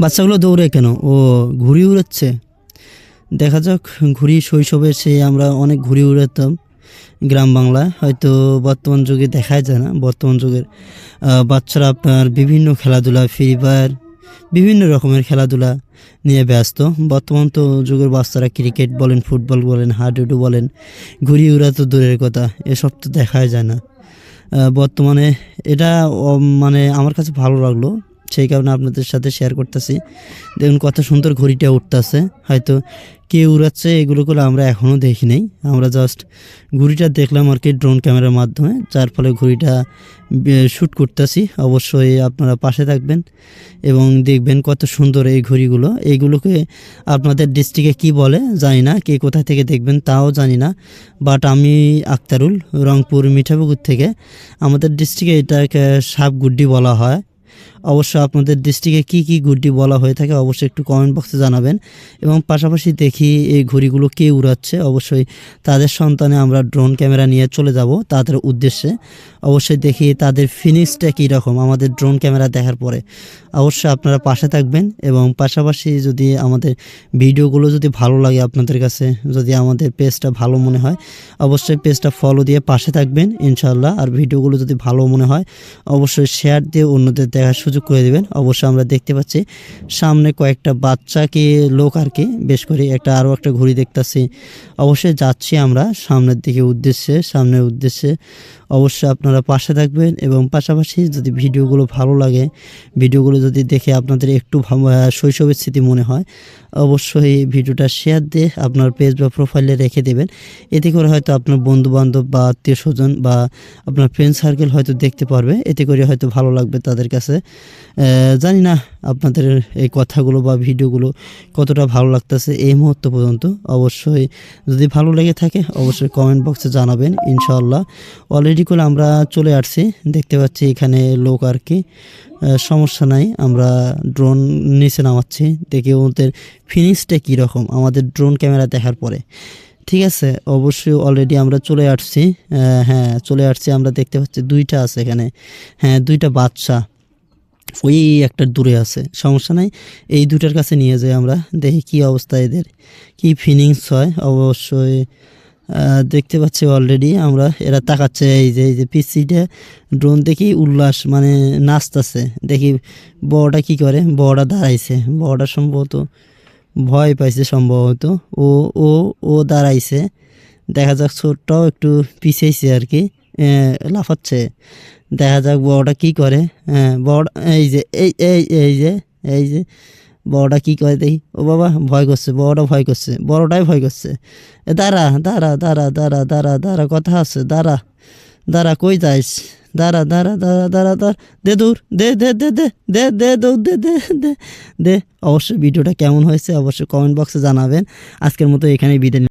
বাচ্চাগুলো দৌড়ে কেন? ও ঘুড়ি উড়াচ্ছে। দেখা যাক, ঘুড়ি শৈশবে সে আমরা অনেক ঘুড়ি উড়াতাম গ্রাম বাংলায়। হয়তো বর্তমান যুগে দেখাই যায় না। বর্তমান যুগের বাচ্চারা আপনার বিভিন্ন খেলাধুলা, ফ্রি ফায়ার, বিভিন্ন রকমের খেলাধুলা নিয়ে ব্যস্ত। বর্তমান তো যুগের বাচ্চারা ক্রিকেট বলেন, ফুটবল বলেন, হাডুডু বলেন, ঘুড়ি উড়া তো দূরের কথা, এসব তো দেখাই যায় না। বর্তমানে এটা মানে আমার কাছে ভালো লাগল। সেই কারণে আপনাদের সাথে শেয়ার করতেছি। দেখুন কত সুন্দর ঘড়িটা উঠতেছে। হয়তো কে উড়াচ্ছে, এগুলো করে আমরা এখনও দেখি নাই। আমরা জাস্ট ঘুড়িটা দেখলাম আর কি ড্রোন ক্যামেরার মাধ্যমে, যার ফলে ঘুড়িটা শ্যুট করতেছি। অবশ্যই আপনারা পাশে থাকবেন এবং দেখবেন কত সুন্দর এই ঘড়িগুলো। এইগুলোকে আপনাদের ডিস্ট্রিক্টে কি বলে জানি না, কে কোথা থেকে দেখবেন তাও জানি না। বাট আমি আক্তারুল, রংপুর মিঠাপুকুর থেকে। আমাদের ডিস্ট্রিক্টে এটাকে সাপ গুড্ডি বলা হয়। অবশ্য আপনাদের ডিস্ট্রিক্টে কী কী গুড্ডি বলা হয়ে থাকে অবশ্যই একটু কমেন্ট বক্সে জানাবেন। এবং পাশাপাশি দেখি এই ঘড়িগুলো কে উড়াচ্ছে। অবশ্যই তাদের সন্তানে আমরা ড্রোন ক্যামেরা নিয়ে চলে যাব তাদের উদ্দেশ্যে। অবশ্যই দেখি তাদের ফিনিশটা কী রকম আমাদের ড্রোন ক্যামেরা দেখার পরে। অবশ্যই আপনারা পাশে থাকবেন এবং পাশাপাশি যদি আমাদের ভিডিওগুলো যদি ভালো লাগে আপনাদের কাছে, যদি আমাদের পেজটা ভালো মনে হয়, অবশ্যই পেজটা ফলো দিয়ে পাশে থাকবেন ইনশাল্লাহ আর ভিডিওগুলো যদি ভালো মনে হয়, অবশ্যই শেয়ার দিয়ে অন্যদের দেখার সুযোগ করে দেবেন। অবশ্যই আমরা দেখতে পাচ্ছি সামনে কয়েকটা বাচ্চাকে, লোক আর কি, বেশ করে একটা আরও একটা ঘুড়ি দেখতাছি। অবশ্যই যাচ্ছি আমরা সামনের দিকে উদ্দেশ্যে, সামনের উদ্দেশ্যে অবশ্যই আপনারা পাশে থাকবেন এবং পাশাপাশি যদি ভিডিওগুলো ভালো লাগে, ভিডিওগুলো যদি দেখে আপনাদের একটু শৈশবের স্মৃতি মনে হয়, অবশ্যই ভিডিওটা শেয়ার দিয়ে আপনার পেজ বা প্রোফাইলে রেখে দেবেন। এতে করে হয়তো আপনার বন্ধু বান্ধব বা আত্মীয় স্বজন বা আপনার ফ্রেন্ড সার্কেল হয়তো দেখতে পারবে। এতে করে হয়তো ভালো লাগবে তাদের কাছে। আহ, জানি না আপনাদের এই কথাগুলো বা ভিডিওগুলো কতটা ভালো লাগতেছে এই মুহূর্ত পর্যন্ত। অবশ্যই যদি ভালো লেগে থাকে অবশ্যই কমেন্ট বক্সে জানাবেন ইনশাআল্লাহ। অলরেডি করে আমরা চলে আসছি। দেখতে পাচ্ছি এখানে লোক আর কি। সমস্যা নাই আমরা ড্রোন নিচে নামাচ্ছি। দেখি ওদের ফিনিশটা কীরকম আমাদের ড্রোন ক্যামেরা দেখার পরে। ঠিক আছে অবশ্যই অলরেডি আমরা চলে আসছি। হ্যাঁ চলে আসছি আমরা দেখতে পাচ্ছি দুইটা আছে এখানে। হ্যাঁ দুইটা বাচ্চা। ওই একটা দূরে আছে, সমস্যা নাই। এই দুটার কাছে নিয়ে যাই আমরা, দেখি কি অবস্থা এদের, কি ফিলিংস হয়। অবশ্যই দেখতে পাচ্ছি অলরেডি আমরা, এরা তাকাচ্ছে এই যে এই যে পিসিটা ড্রোন দেখি উল্লাস মানে নাচতেছে। দেখি বড়টা কি করে, বড়টা দাঁড়াইছে। বড়টা সম্ভবত ভয় পাইছে সম্ভবত। ও ও ও দাঁড়াইছে। দেখা যাক ছোটটাও একটু পিছিয়েছে আর কি। লাফাচ্ছে দেখা যাক বড়টা কি করে হ্যাঁ বড় এই যে এই এই এই যে এই যে বড়টা কি করে দেখি ও বাবা ভয় করছে বড়টা ভয় করছে বড়টাই ভয় করছে এ দাঁড়া দাঁড়া দাঁড়া দাঁড়া দাঁড়া দাঁড়া কথা আছে দাঁড়া দাঁড়া কই যাইস দাঁড়া দাঁড়া দাঁড়া দাঁড়া দাঁড়া দে দূর দে দে দে দে দে দে দৌড় দে দে দে দে অবশ্যই ভিডিওটা কেমন হয়েছে অবশ্যই কমেন্ট বক্সে জানাবেন আজকের মতো এখানেই বিদায়।